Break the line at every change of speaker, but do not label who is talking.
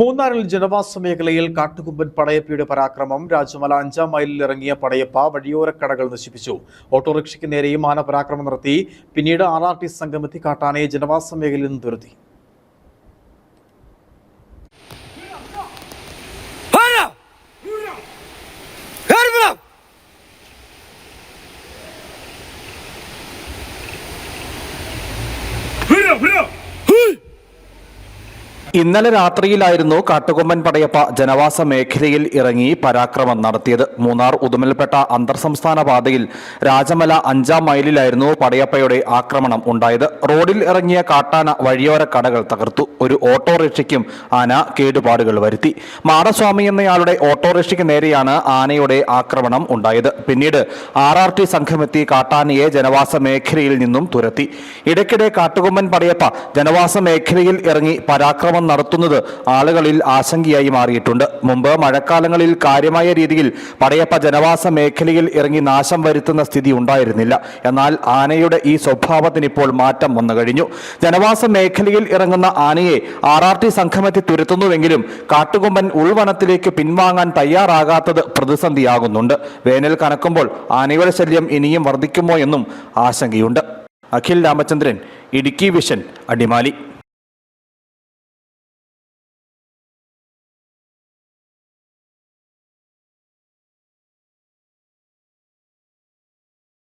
മൂന്നാറിൽ ജനവാസ മേഖലയിൽ കാട്ടുകുമ്പൻ പടയപ്പയുടെ പരാക്രമം. രാജമല അഞ്ചാം മൈലിൽ ഇറങ്ങിയ പടയപ്പ വഴിയോര കടകൾ നശിപ്പിച്ചു. ഓട്ടോറിക്ഷയ്ക്ക് നേരെയും ആന പരാക്രമം നടത്തി. പിന്നീട് ആർ ആർ ടി സംഗമത്തി കാട്ടാനയെ ജനവാസ മേഖലയിൽ നിന്ന് തുരത്തി.
Para! Hermana!
ഇന്നലെ രാത്രിയിലായിരുന്നു കാട്ടുകൊമ്പൻ പടയപ്പ ജനവാസ മേഖലയിൽ ഇറങ്ങി പരാക്രമം നടത്തിയത്. മൂന്നാർ ഉദുമൽപ്പെട്ട അന്തർ സംസ്ഥാന പാതയിൽ രാജമല അഞ്ചാം മൈലിലായിരുന്നു പടയപ്പയുടെ ആക്രമണം ഉണ്ടായത്. റോഡിൽ ഇറങ്ങിയ കാട്ടാന വഴിയോര കടകൾ തകർത്തു. ഒരു ഓട്ടോറിക്ഷയ്ക്കും ആന കേടുപാടുകൾ വരുത്തി. മാടസ്വാമി എന്നയാളുടെ ഓട്ടോറിക്ഷയ്ക്ക് നേരെയാണ് ആനയുടെ ആക്രമണം ഉണ്ടായത്. പിന്നീട് ആർ ആർ ടി സംഘമെത്തി കാട്ടാനയെ ജനവാസ മേഖലയിൽ നിന്നും തുരത്തി. ഇടയ്ക്കിടെ കാട്ടുകൊമ്പൻ പടയപ്പ ജനവാസ മേഖലയിൽ ഇറങ്ങി പരാക്രമം നടത്തുന്നത് ആളുകളിൽ ആശങ്കയായി മാറിയിട്ടുണ്ട്. മുമ്പ് മഴക്കാലങ്ങളിൽ കാര്യമായ രീതിയിൽ പടയപ്പ ജനവാസ മേഖലയിൽ ഇറങ്ങി നാശം വരുത്തുന്ന സ്ഥിതി ഉണ്ടായിരുന്നില്ല. എന്നാൽ ആനയുടെ ഈ സ്വഭാവത്തിന് ഇപ്പോൾ മാറ്റം വന്നു കഴിഞ്ഞു. ജനവാസ മേഖലയിൽ ഇറങ്ങുന്ന ആനയെ ആർ ആർ ടി സംഘമെത്തി തുരത്തുന്നുവെങ്കിലും കാട്ടുകൊമ്പൻ ഉൾവനത്തിലേക്ക് പിൻവാങ്ങാൻ തയ്യാറാകാത്തത് പ്രതിസന്ധിയാകുന്നുണ്ട്. വേനൽ കനക്കുമ്പോൾ ആനയുടെ ശല്യം ഇനിയും വർദ്ധിക്കുമോ എന്നും ആശങ്കയുണ്ട്. അഖിൽ രാമചന്ദ്രൻ ഇടുക്കി വിഷൻ അടിമാലി.